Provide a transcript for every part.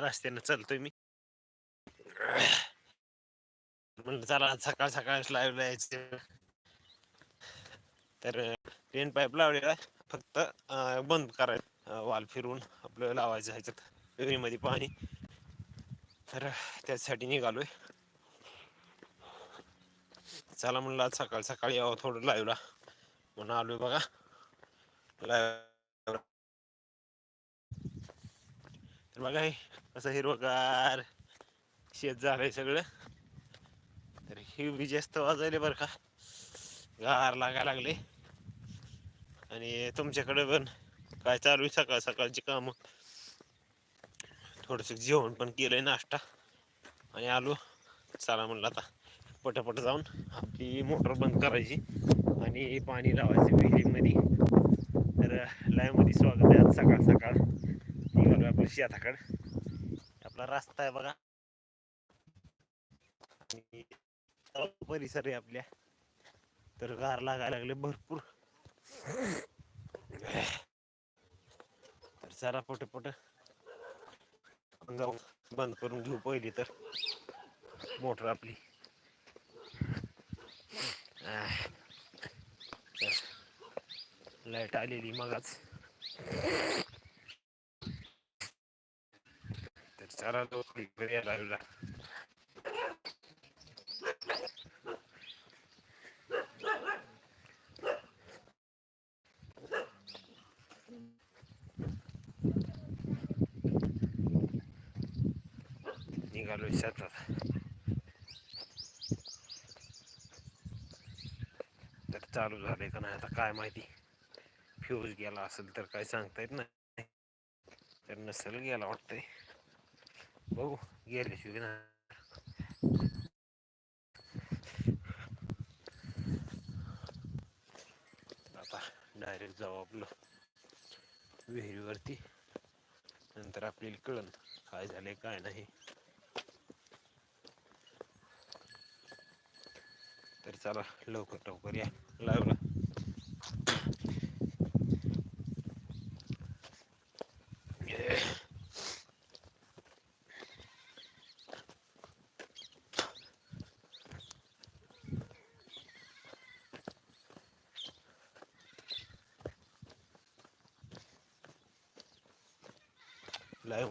रस्त्यानं चालतोय मी. म्हणलं चला आज सकाळ सकाळ लाईव्ह यायचं. तर रेन पाईप लावलेला आहे. फक्त बंद करायचं. वाल फिरून आपलं लावायचं ह्याच्यात. विहिरीमध्ये पाणी. तर त्यासाठी निघालोय. चला म्हणलं आज सकाळ सकाळी यावं थोडं लाईव्हला म्हणून आलोय बघा. लाईव्ह बघा हे असं हिरवगार शेत झालंय सगळं. तर ही बी जास्त वाजायले बरं का. गार लागायला लागले. आणि तुमच्याकडे पण काय चालू आहे सकाळ सकाळची कामं? थोडंसं जेवण पण केलंय नाश्ता. आणि आलो. चला म्हणलं आता पटापट जाऊन आपली मोटर बंद करायची आणि पाणी लावायचं विहिरीमध्ये. तर लाईव्हमध्ये स्वागत आहे आज सकाळ सकाळ. आपल्या शेताकडं आपला रस्ता आहे बघा. आणि परिसर आहे आपल्या. तर गार लागायला लागले भरपूर. तर चला पोट पोट. जाऊ. बंद करून घेऊ पहिली तर. मोटर आपली. लाइट आलेली मगाच. तर चला लोक इकडे यायला लागला निघालो शेतात तर चालू झाले का नाही आता काय माहिती फ्यूज गेला असेल तर काय सांगता येत नाही तर नसेल गेला वाटतंय बघू गेल्याशिवाय ना आता डायरेक्ट जाऊ आपलं विहिरीवरती नंतर आपल्याला कळन काय झालंय काय नाही तर चला लवकर लवकर या लावला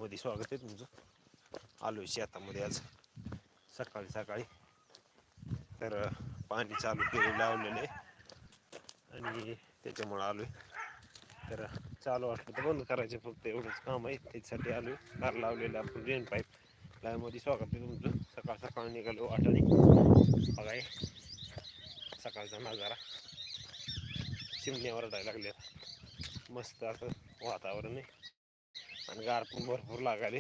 लाईव्हमध्ये स्वागत आहे तुमचं. आलो शेतामध्ये आज सकाळी सकाळी. तर पाणी चालू केले लावलेले आणि त्याच्यामुळं आलोय. तर चालू वाटलं तर बंद करायचे फक्त एवढंच काम आहे. त्याच्यासाठी आलोय. कार लावलेलं आपण रेन पाईप लाईमध्ये स्वागत आहे तुमचं. सकाळ सकाळ निघालो वाटाने बघा सकाळचा नजारा. चिमण्यावर ओरडायला लागल्या मस्त असं वातावरण आहे. आणि गार पण भरपूर लागाले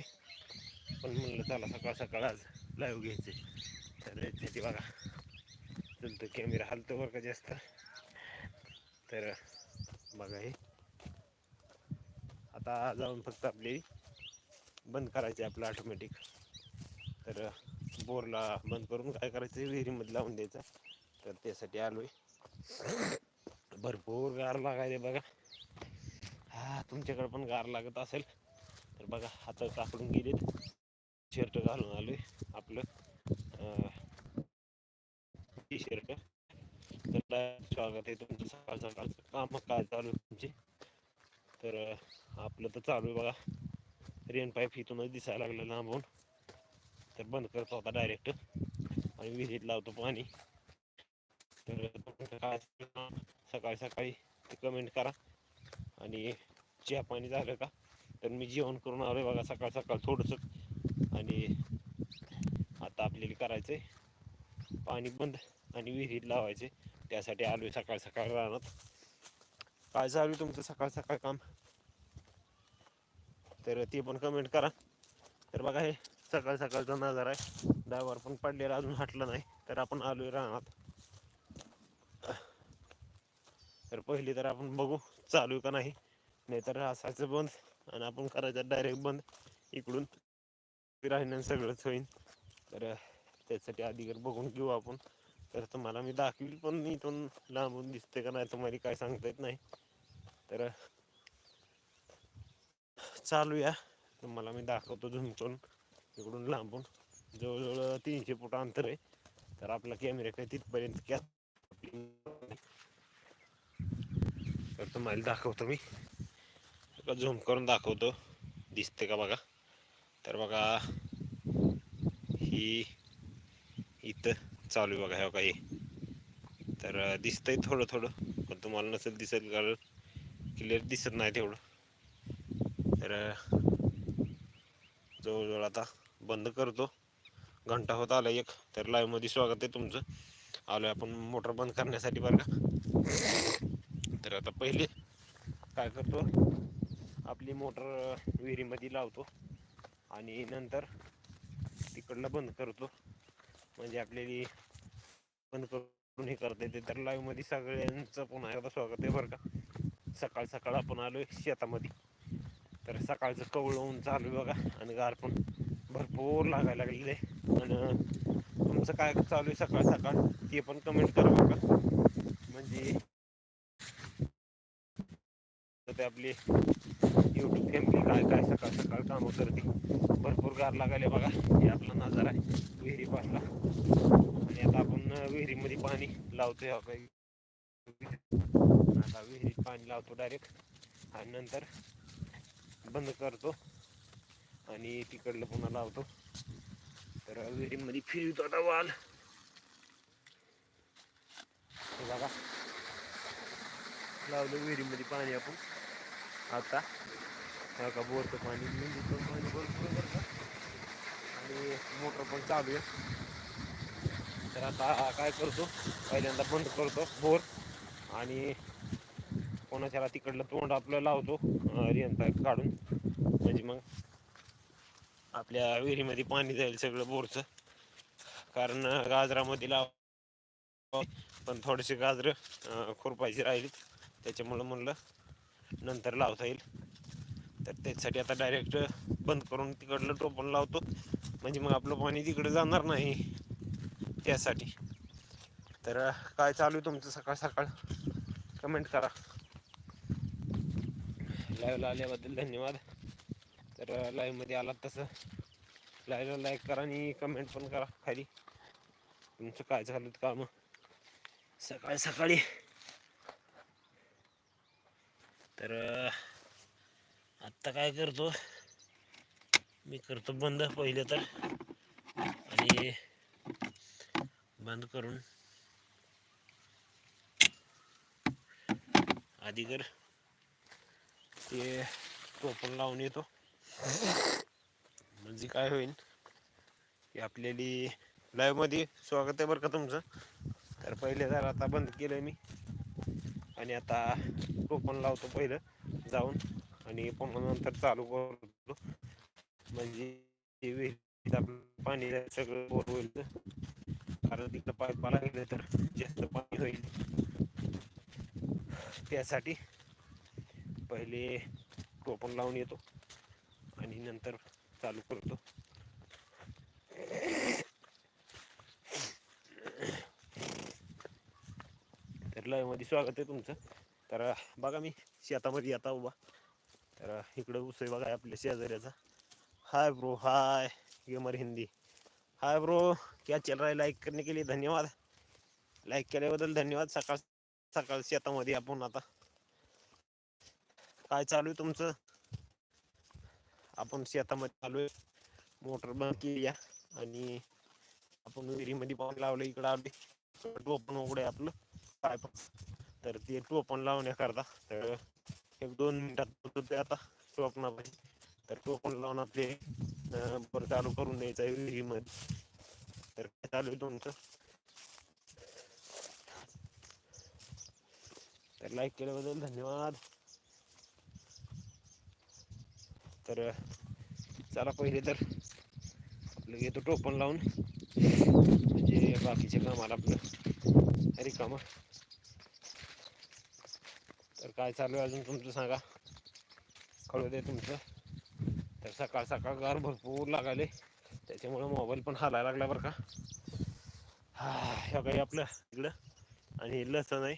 पण म्हणलं चला सकाळ सकाळ आज लाईव्ह घ्यायचे. तर त्याची बघा. चलतो कॅमेरा हलतो बरं का जास्त. तर बघा हे. आता जाऊन फक्त आपली बंद करायचे आपलं ऑटोमॅटिक तर बोरला बंद करून काय करायचं विहिरीमध्ये लावून द्यायचं. तर त्यासाठी आलोय. भरपूर गार लागायले बघा. हा तुमच्याकडे पण गार लागत असेल. तर बघा हात काकडून गेलेत. शर्ट घालून आलोय आपलं. टी शर्ट तर स्वागत आहे तुमचं सकाळ सकाळचं. काम काय चालू आहे तुमचे? तर आपलं तर चालू आहे बघा. रेन पाईप इथूनच दिसायला लागलं लांबून. तर बंद करतो आता डायरेक्ट आणि विहिरीत लावतो पाणी. तर काय सकाळी सकाळी ते कमेंट करा. आणि चहा पाणी झालं का? तर मी जेवण करून आलोय बघा सकाळ सकाळ थोडंसं. आणि आता आपल्याला करायचं आहे पाणी बंद आणि विहिरीत लावायचे. त्यासाठी आलो आहे सकाळ सकाळ राहणार काय चालू आहे तुमचं सकाळ सकाळ काम? तर ते पण कमेंट करा. तर बघा हे सकाळ सकाळचा नजारा आहे. डायवर पण पडलेला अजून हटलं नाही. तर आपण आलो राहणार तर पहिली तर आपण बघू चालू आहे का नाही. नाहीतर असायचं बंद. आणि आपण करायचं डायरेक्ट बंद. इकडून राहण्यानं सगळंच होईल तर त्यासाठी अधिकार बघून घेऊ आपण. तर तुम्हाला मी दाखवील पण इथून लांबून दिसते का नाही तुम्हाला काय सांगता येत नाही. तर चालूया. तुम्हाला मी दाखवतो झुमकून. इकडून लांबून. जवळजवळ तीनशे फूट अंतर आहे. तर आपला कॅमेरा काय तिथपर्यंत कॅ तर तुम्हाला दाखवतो मी. झूम करून दाखवतो. दिसते का बघा. तर बघा ही इथं चालू आहे बघा हे बघा हे. तर दिसतंय थोडं थोडं पण तुम्हाला नसेल दिसेल कारण क्लिअर दिसत नाही तेवढं. तर जवळजवळ आता बंद करतो. घंटा होत आला एक तर लाईव्हमध्ये स्वागत आहे तुमचं. आलोय आपण मोटर बंद करण्यासाठी बरं का. तर आता पहिले काय करतो? आपली मोटर विहिरीमध्ये लावतो. आणि नंतर तिकडनं बंद करतो. म्हणजे आपल्याली बंद करून हे करता येते. तर लाईव्हमध्ये सगळ्यांचं पुन्हा एकदा स्वागत आहे बरं का. सकाळ सकाळ आपण आलो आहे शेतामध्ये. तर सकाळचं कवळ होऊन चालू आहे बघा. आणि गार पण भरपूर लागायला लागलेलं आहे. आणि तुमचं काय चालू आहे सकाळ सकाळ? ते पण कमेंट करा बघा म्हणजे तर ते आपली काय काय सकाळ सकाळ कामं करते भरपूर गार लागले बघा. हे आपला नजारा आहे. विहिरी पासला. आणि आता आपण विहिरीमध्ये पाणी लावतोय आता विहिरीत पाणी लावतो डायरेक्ट आणि नंतर बंद करतो. आणि तिकडलं पुन्हा लावतो. तर विहिरीमध्ये फिरतो आता वाल. बघा. लावलं विहिरीमध्ये पाणी आपण. आता हा का बोरचं पाणी म्हणजे पण पाणी भरपूर आहे बरं का. आणि मोटर पण चालू आहे. तर आता काय करतो पहिल्यांदा बंद करतो बोर. आणि कोणाच्याला तिकडलं तोंड आपलं लावतो रियन काढून. म्हणजे मग आपल्या विहिरीमध्ये पाणी जाईल सगळं बोरचं. कारण गाजरामध्ये लाव. पण थोडेसे गाजरं खुरपायची राहिलीत. त्याच्यामुळं म्हणलं नंतर लावता येईल. तर त्याच्यासाठी आता डायरेक्ट बंद करून तिकडलं टोपण लावतो. म्हणजे मग आपलं पाणी तिकडे जाणार नाही त्यासाठी. तर काय चालू आहे तुमचं सकाळ सकाळ? कमेंट करा. लाईव्हला आल्याबद्दल धन्यवाद. तर लाईव्हमध्ये आलात तसं. लाईव्हला लाईक करा आणि कमेंट पण करा खाली. तुमचं काय चालू कामं? सकाळी सकाळी. तर आत्ता काय करतो? मी करतो बंद पहिले तर. आणि बंद करून. आधी कर. ते टोपण लावून येतो. म्हणजे काय होईल? की आपल्याली लाईव्हमध्ये स्वागत आहे बरं का तुमचं? तर पहिले जर आता बंद केलं मी. आणि आता टोपण लावतो पहिलं. जाऊन. आणि पुन्हा नंतर चालू करतो. म्हणजे ते विहिरीत आपलं पाणी सगळं बोर होईल कारण तिकडं पाईपाला गेलं तर जास्त पाणी होईल. त्यासाठी पहिले टोपण लावून येतो आणि नंतर चालू करतो. तर live मध्ये स्वागत आहे तुमचं. तर बघा मी शेतामध्ये आता उभा. तर इकडं ऊस आहे बघा आपल्या शेजाऱ्याचा. Hi bro hi. Gamer Hindi. Hi bro क्या चल रहा है? लाईक करणे केली धन्यवाद. लाईक केल्याबद्दल धन्यवाद. सकाळ सकाळ शेतामध्ये आपण आता. काय चालू आहे तुमचं? आपण शेतामध्ये चालू आहे. मोटर बंद केली आणि आपण विहिरीमध्ये पाणी लावलं इकडं आले टोपण उघडे आपलं. पाईप तर ते टोपण लावण्याकरता. तर एक दोन मिनिटात होत ते आता. टोपणामध्ये तर टोपण लावून आपले बर बरं चालू करून द्यायचं आहे विहिरीमध्ये तर काय चालू आहे तुमचं? तर लाईक केल्याबद्दल धन्यवाद. तर चला पहिले तर आपलं घेतो टोपण लावून. म्हणजे बाकीचे कामाला आपलं रिकामं. काय चालू आहे अजून तुमचं सांगा? कळू दे तुमचं. तर सकाळ सकाळ गार भरपूर लागायले. त्याच्यामुळं मोबाईल पण हालायला लागला बरं का. हा ह्या काही आपलं इकडं. आणि हे लसण आहे.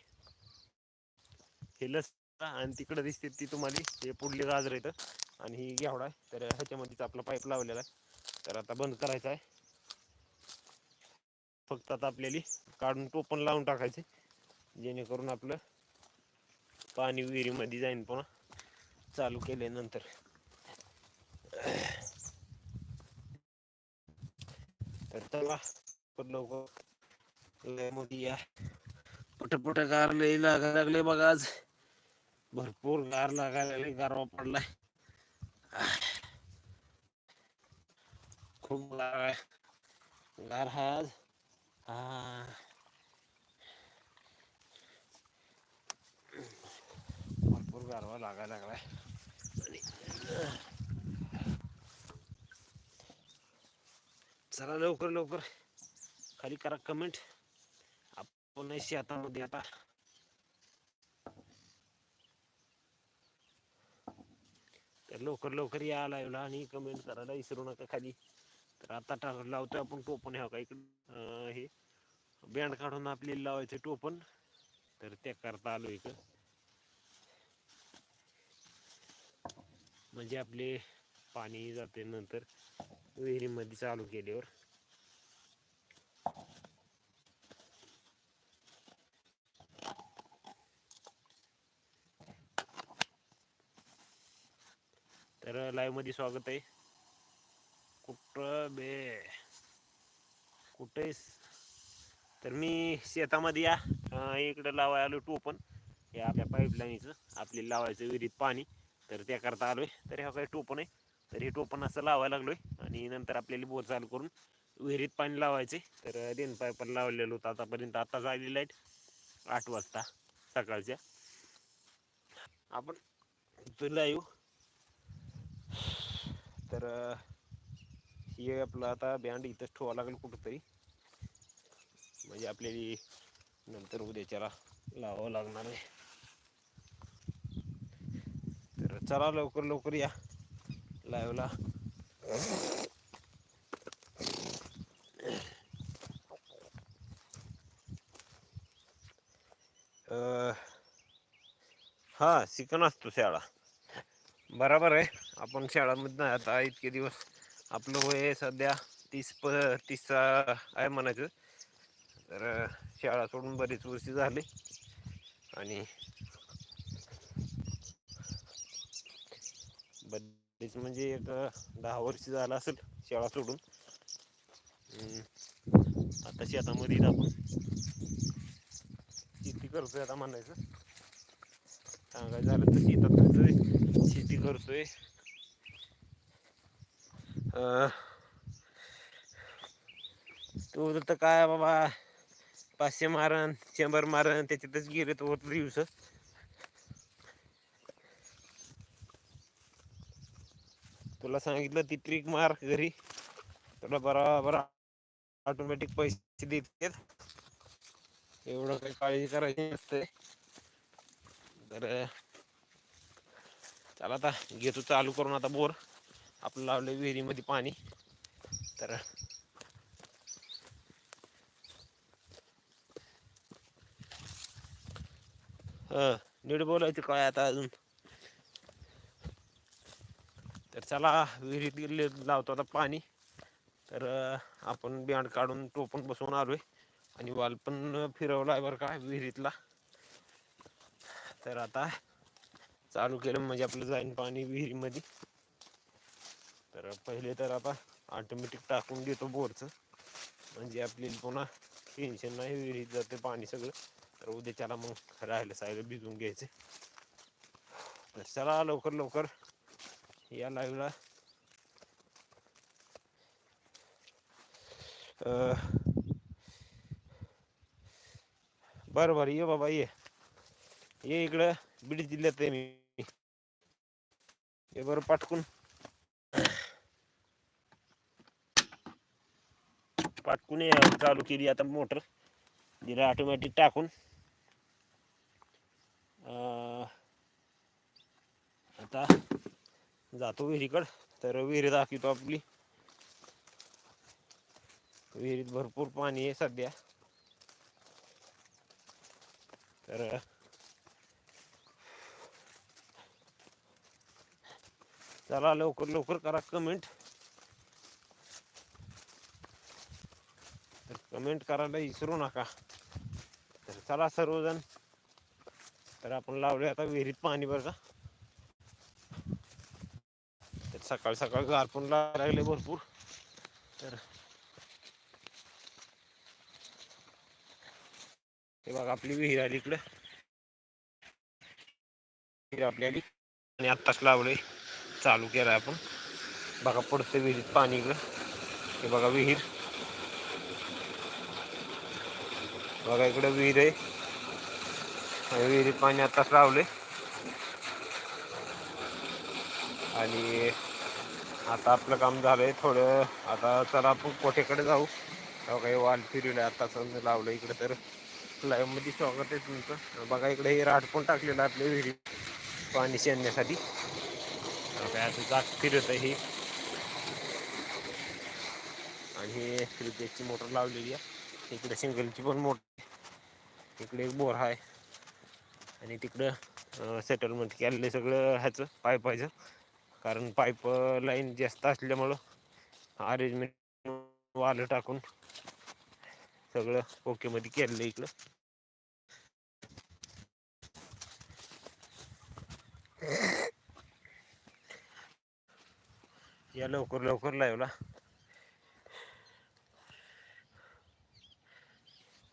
हे लसण आणि तिकडं दिसते ती तुम्हाला. हे पुढली गाजर येतं आणि ही घेवडा आहे. तर ह्याच्यामध्येच आपला पाईप लावलेला आहे. तर आता बंद करायचा आहे. फक्त आता आपल्याला काढून टोपण लावून टाकायचे. जेणेकरून आपलं पाणी विहिरीमध्ये जाईन पुन्हा. चालू केल्यानंतर. तर चला पण लवकर. लय मोठी या. पट पट गार लय लागायला लागले बघा आज. भरपूर गार लागायला लागले गारवा पडलाय. खूप गार गार हा आज. हा भरपूर गारवा लागायला लागलाय. चला लवकर लवकर. खाली करा कमेंट आपण शेतामध्ये आता. तर लवकर लवकर या लाईव्हला आणि कमेंट करायला विसरू नका खाली. तर आता टाक लावतोय आपण टोपण ह्या का इकडं हे. बँड काढून आपल्याला लावायचं टोपण. तर त्या करता आलो इकडं. म्हणजे आपले पाणी जाते नंतर विहिरीमध्ये चालू केल्यावर. तर लाईव्हमध्ये स्वागत आहे. कुठं बे? कुठेस तर मी शेतामध्ये या. इकडे इकडं लावाय आलो टोपण. हे आपल्या पाईपलाईनचं आपले लावायचं विहिरीत पाणी. तर त्या करता आलोय. तर ह्या काही टोपण आहे. तर हे टोपण असं लावायला लागलोय. आणि नंतर आपल्याला बोर चालू करून विहिरीत पाणी लावायचे. तर देन पायपर लावलेलं होतं. आतापर्यंत आता आलेलं आहे आठ वाजता सकाळच्या. आपण तुला येऊ. तर हे आपलं आता बँड इथंच ठेवावं लागेल कुठंतरी. म्हणजे आपल्याला नंतर उद्याच्याला लावावं लागणार आहे. तर चला लवकर लवकर या लाईव्हला हां हा शिकण असतो शाळा. बरोबर आहे. आपण शाळामधनं आता इतके दिवस आपलं वय सध्या तीस प तीसचा आहे म्हणायचं. तर शाळा सोडून बरीच वर्षी झाली. आणि बरीच म्हणजे एक दहा वर्ष झालं असेल शाळा सोडून. आता शेतामध्ये आपण. शेती करतोय आता म्हणायचं. सांगायचं झालं तर शेतात करतोय शेती करतोय. तो तू तर काय बाबा पाचशे मारण शंभर मारण त्याच्यातच गेले तो दिवस. तुला सांगितलं ती ट्रिक मार घरी. तुला बराबर ऑटोमॅटिक पैसे देते एवढं काही काळजी करायची नसते. तर चला आता घेतो चालू करून आता बोर. आपलं लावलं विहिरीमध्ये पाणी. तर हं नीट बोलायचं काय आता अजून? तर चला विहिरीत गेले लावतो आता पाणी. तर आपण बियाण काढून टोपण बसवून आलोय. आणि वाल पण फिरवला आहे बरं का विहिरीतला. तर आता चालू केलं म्हणजे आपलं जाईन पाणी विहिरीमध्ये. तर पहिले तर आता ऑटोमॅटिक टाकून देतो बोरचं. म्हणजे आपल्याला पुन्हा टेन्शन नाही विहिरीत जाते पाणी सगळं. तर उद्याच्याला मग राहिलं सायला भिजून घ्यायचं. तर चला लवकर लवकर. या लाईव्हला. बरं बरं ये बाबा ये. ये इकडं बीड जिल्ह्यात आहे मी. ये बरं पाटकून. पाटकून ये चालू केली आता मोटर. जिला ऑटोमॅटिक टाकून. आता जातो विहिरीकड. तर विहिरी दाखवतो आपली. विहिरीत भरपूर पाणी आहे सध्या. तर चला लवकर लवकर करा कमेंट तर कमेंट करायला विसरू नका. तर चला सर्वजण. तर आपण लावले आता विहिरीत पाणी बरं का तर सकाळ सकाळ गार पण लागायला लागले भरपूर. तर हे बघा आपली विहीर आली इकडे. विहीर आपली आली. आणि आत्ताच लावले चालू केलाय आपण. बघा पडते विहिरीत पाणी इकडं. हे बघा विहीर. बघा इकडे विहीर आहे. आणि विहिरीत पाणी आत्ताच लावले आणि आता आपलं काम झालंय थोडं. आता चला आपण कोठेकडे जाऊ? हो, काही वाल फिरवलं समज लावलं इकडे तर. लाईव्हमध्ये स्वागत आहे तुमचं. बघा इकडे हे राट पण टाकलेलं आहे आपल्या विहिरी पाणी शेणण्यासाठी. काय आता जात फिरत आहे ही. आणि हे क्रिकेटची मोटर लावलेली आहे. इकडे सिंगलची पण मोटर इकडे एक बोर आहे. आणि तिकडं सेटलमेंट केलेलं सगळं ह्याचं पाईपायचं कारण पाईप लाईन जास्त असल्यामुळं अरेंजमेंट वालं टाकून सगळं ओकेमध्ये केलेलं इकडं. या लवकर लवकर लावला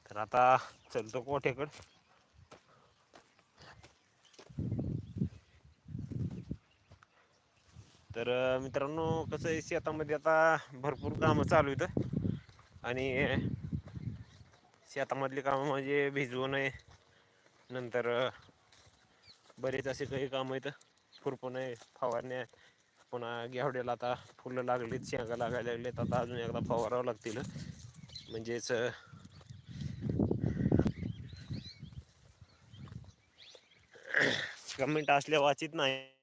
तर आता चलतो कोठेकड. तर मित्रांनो कसं आहे शेतामध्ये आता भरपूर कामं चालू आहेत. आणि शेतामधली कामं म्हणजे भिजवून आहे. नंतर बरेच असे काही कामं आहेत. खुरपण आहे फवारण्या पुन्हा घ्यावड्याला आता फुलं लागलीत शेंगा लागायला लागलेत. आता अजून एकदा फवारावं लागतील. म्हणजेच कमेंट असल्या वाचित नाही.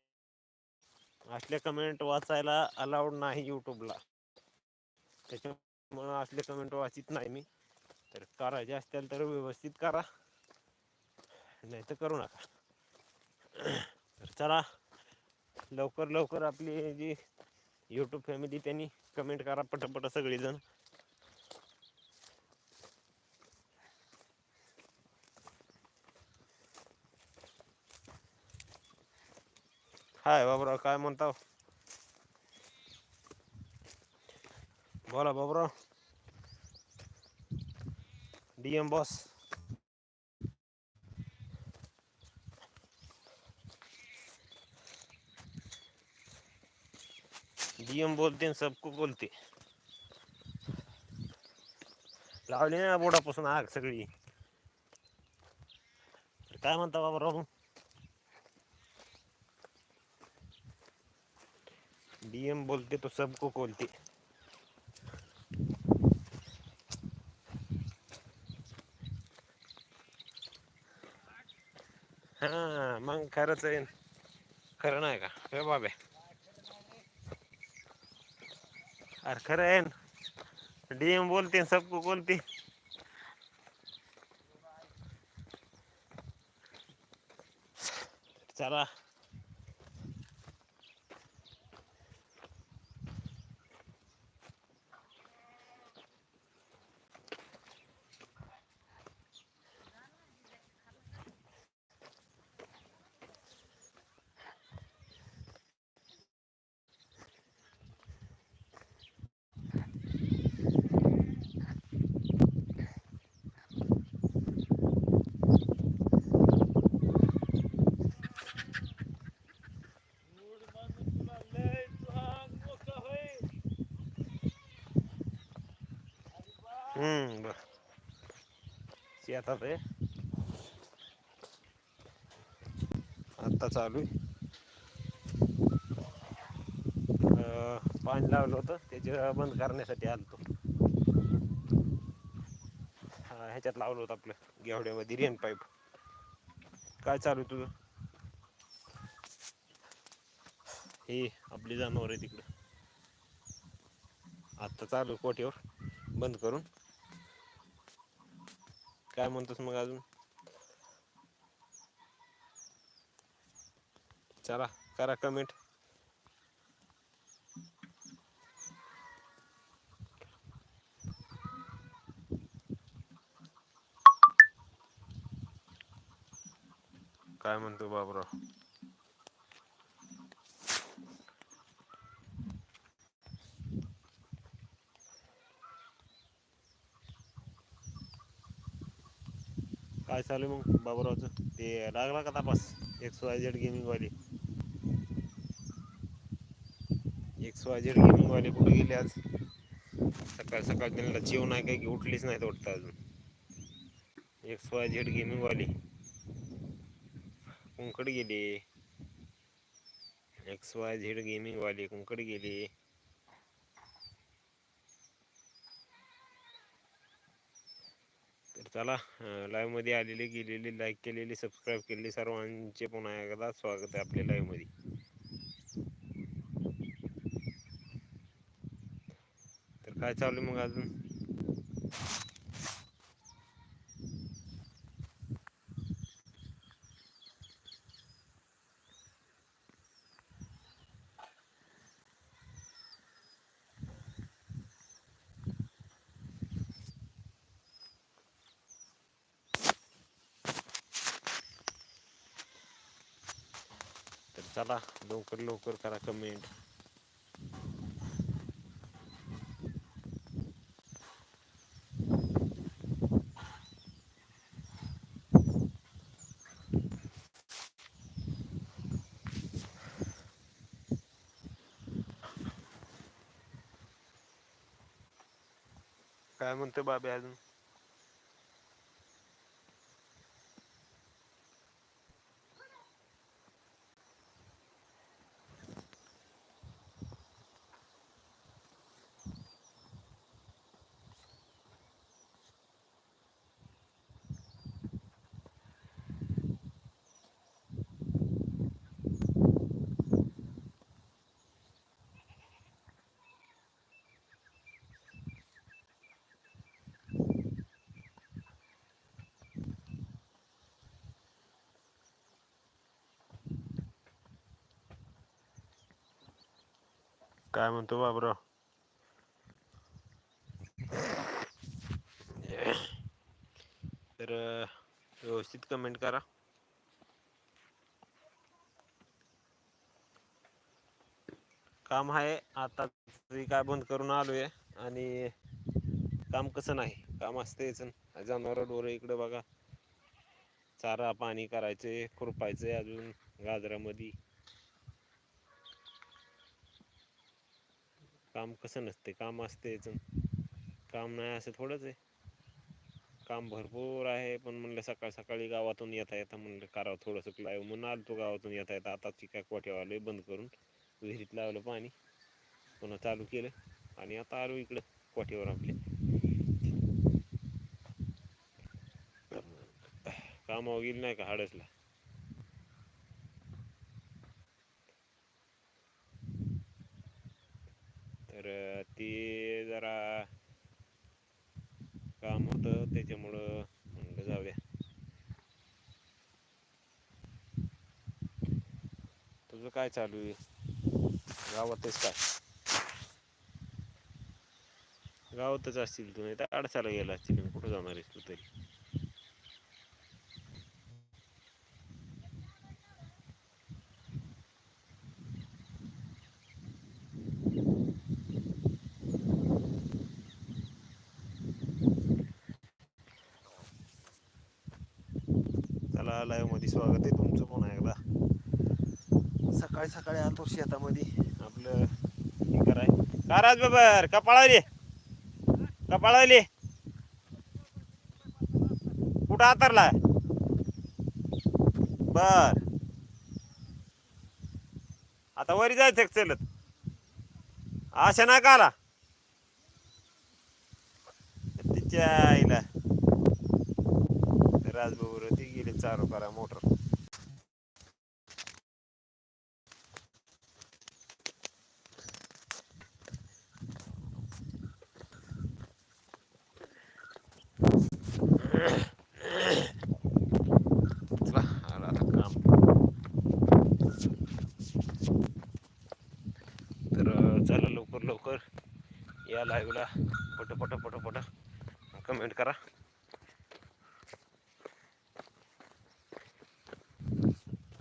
असले कमेंट वाचायला अलाउड नाही यूट्यूबला त्याच्यामुळं असले कमेंट वाचित नाही मी. तर करायचे असतील तर व्यवस्थित करा. नाही तर करू नका. तर चला लवकर लवकर आपली जी यूट्यूब फॅमिली त्यांनी कमेंट करा पटापट सगळेजण. हाय बाबराव काय म्हणताव? बोला बाबराव. डीएम बॉस डीएम बोलते सबको बोलते. लावली ना बोडापासून आग सगळी. काय म्हणता बाबराव? डीएम बोलते तो सबको बोलते हा मग खरंच आहे. खरं नाही का? हे बाबे. अरे खरं आहे डीएम बोलते सबको बोलते चला हम्म बर शेतात आहे आत्ता चालू आहे. पाणी लावलं होतं त्याचे बंद करण्यासाठी आलतो. हा ह्याच्यात लावलं होतं आपलं गेवड्यामध्ये रेन पाईप. काय चालू आहे तुझं? हे आपली जनावर आहे तिकडं. आत्ता चालू आहे बंद करून. काय म्हणतोस मग अजून? चला करा कमेंट काय म्हणतो बाबरा काय चालू आहे मग? बाबरावचं? ते लागला का तपास? एक्स वाय झेड गेमिंग वाले. एक्स वाय झेड गेमिंग वाले कुठे गेले आज? सकाळ सकाळ त्यांना जेवण आहे काही की उठलीच नाहीत वाटतं अजून. एक्स वाय झेड गेमिंगवाले कुंकड गेले. एक्स वाय झेड गेमिंगवाले कुंकड गेले. चला लाईव्हमध्ये आलेली गेलेली लाईक केलेली सबस्क्राईब केलेली सर्वांचे पुन्हा एकदा स्वागत आहे आपल्या लाईव्हमध्ये तर काय चालू आहे मग अजून? चला लवकर लवकर करा कमेंट काय म्हणते बाबे अजून? काय म्हणतो बाबराव? तर व्यवस्थित कमेंट करा. काम आहे आता काय बंद करून आलोय आणि काम कसं नाही. काम असतेच जनावर डोरं इकडे बघा. चारा पाणी करायचे खुरपायचे अजून गाजरामध्ये. काम कसं नसते काम असतेच काम नाही असं थोडंच आहे. काम भरपूर आहे पण म्हणलं सकाळ सकाळी गावातून येता येता म्हणलं करावं थोडंसं लाईव्ह म्हणून आलो तो गावातून येता येता. आता चिका कोट्यावाले बंद करून. विहिरीत लावलं पाणी. पुन्हा चालू केलं. आणि आता आलो इकडं कोठ्यावर आपल्या कामावर गेली नाही का हाडसला? तर ती ते जरा काम होतं त्याच्यामुळं म्हणलं जाऊ द्या. तुझं काय चालू आहे? गावातच काय गावातच असतील तू नाही तर अडसाला गेला असतील कुठं जाणार आहेस तू तरी चला लाईव्हमध्ये स्वागत आहे तुमचं पुन्हा एकदा जातो शेतामध्ये. आपलं हे कराय. का राज बाबर कपाळाली कुठं आतरला बर. आता वरी जायचं चलत? आशा ना का आला. तिच्या आईला. राजबाबूर ती गेली चालू करा मोटर चला आला आता काम तर चला लवकर लवकर या लाईव्हला पट पट पट पट कमेंट करा